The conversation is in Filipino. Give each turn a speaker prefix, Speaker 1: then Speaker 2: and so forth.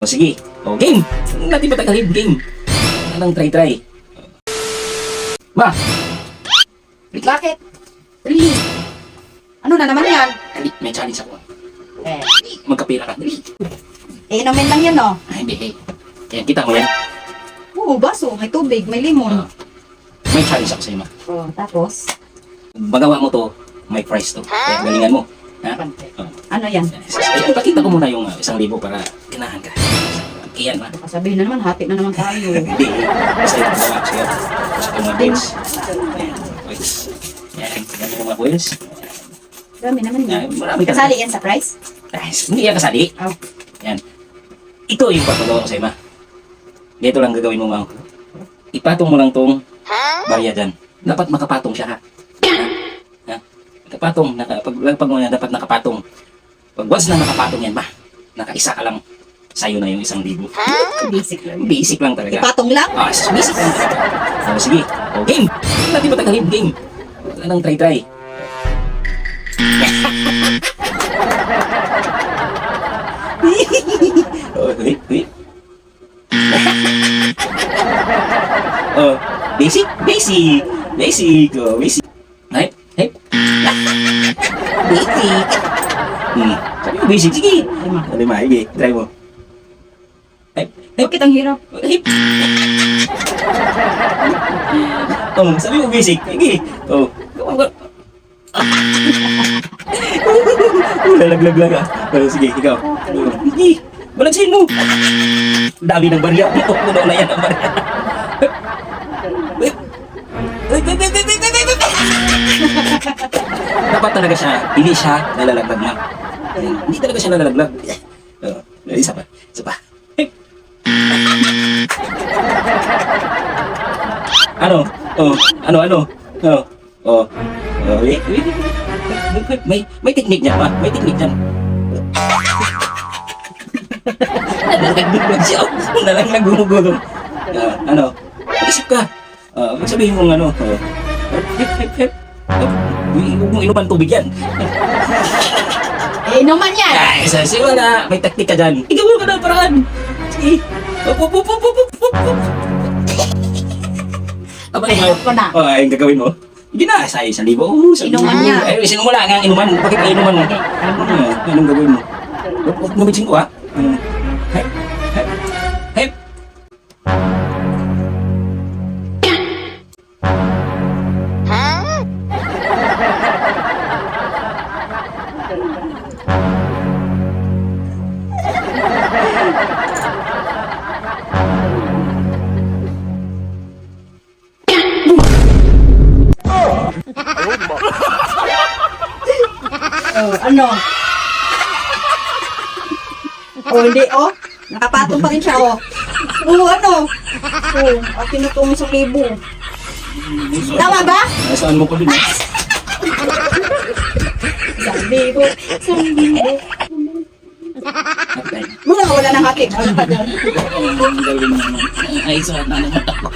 Speaker 1: O sige. O game. Huwag natin patagalin. Game. Anong try-try? Ma!
Speaker 2: Bakit? Really? Ano na naman yan?
Speaker 1: Dali, may challenge ako.
Speaker 2: Eh,
Speaker 1: Magkapira ka. Dali.
Speaker 2: eh inumin lang yan, no?
Speaker 1: Ay, hindi. eh. Yan, kita mo yan.
Speaker 2: Oo, baso. May tubig, may limon.
Speaker 1: Ah. May challenge ako sa'yo, ma.
Speaker 2: Oh, tapos?
Speaker 1: Magawa mo to, may price to. Kaya galingan mo. Ha? Oh.
Speaker 2: Ano yan?
Speaker 1: Ay, pakita ko muna yung ah, isang libo para ganahan ka. Iyan, ma.
Speaker 2: Sabihin na naman, happy na naman tayo.
Speaker 1: Hindi. Basta ito mga bills. Ayan, coins. Yan, yan mga coins.
Speaker 2: Dami naman
Speaker 1: Yan, marami ka.
Speaker 2: Kasali yan sa price?
Speaker 1: Ay, hindi yan kasali.
Speaker 2: Oh.
Speaker 1: Yan. Ito yung papagawa ko sa'yo, ma. Dito lang gagawin mo, ma. Ipatong mo lang tong barya dyan. Dapat makapatong siya, ha? Ha? Nakapatong. Naka, pag, pag yan, dapat nakapatong. Pag once na nakapatong yan, ma, nakaisa ka lang. Sa'yo na yung isang libo.
Speaker 2: Basic lang.
Speaker 1: Basic lang talaga.
Speaker 2: Ipatong lang?
Speaker 1: Ah, sus- basic lang talaga. O, sige. O, game. Huwag natin patagalin. Game. Anong try-try? oh, wait, wait. oh, basic, basic, basic, oh, basic. Hype, hype. basic. Hmm, sabi mo basic, sige.
Speaker 2: Lima.
Speaker 1: Lima, sige, try mo.
Speaker 2: Bakit ang hirap?
Speaker 1: Hip. oh, sabi mo basic. Sige. Oh. Lalaglag lang ah. Oh, sige, ikaw. Oh, Sige. Balagsin mo. Dami ng barya. Ito, puno na yan ang barya. Dapat talaga siya, hindi siya nalalaglag na. Hindi talaga siya nalalaglag. Oh, pa, isa pa. Ano? Oh, ano, ano? Oh, oh. Oh, wait, wait, wait, wait. May, may technique niya pa. May technique niyan. Nalaglag siya. Nalaglag gumugulong. Ah, ano? Isip ka. Ah, sabihin mo ano. Oh. Hip, hip, hip. Huwag mong inuman tubig yan.
Speaker 2: Eh, inuman yan!
Speaker 1: Ay, sa simula, may taktik ka dyan. Ikaw ka na paraan. Sige. Op. Aba, ikaw.
Speaker 2: Ko na.
Speaker 1: Oh, ay, gagawin mo? Hindi na, sa isang libo. Oh, sa
Speaker 2: Inuman niya.
Speaker 1: Ay, sinumula nga ang inuman. Bakit ang inuman mo?
Speaker 2: Alam mo.
Speaker 1: Ano, anong gagawin mo? Bitsin ko, ha? Hmm.
Speaker 2: Oh, ano? Oh, hindi, oh. Nakapatong pa rin siya, oh. Oh, ano? Oh, akin na itong isang libo. Tama ba?
Speaker 1: Nasaan mo ko din? eh?
Speaker 2: Isang libo.
Speaker 1: Ay,
Speaker 2: Muna, wala nang hati. Wala pa dyan.
Speaker 1: ang gagawin mo naman? Ay, suot na naman ako.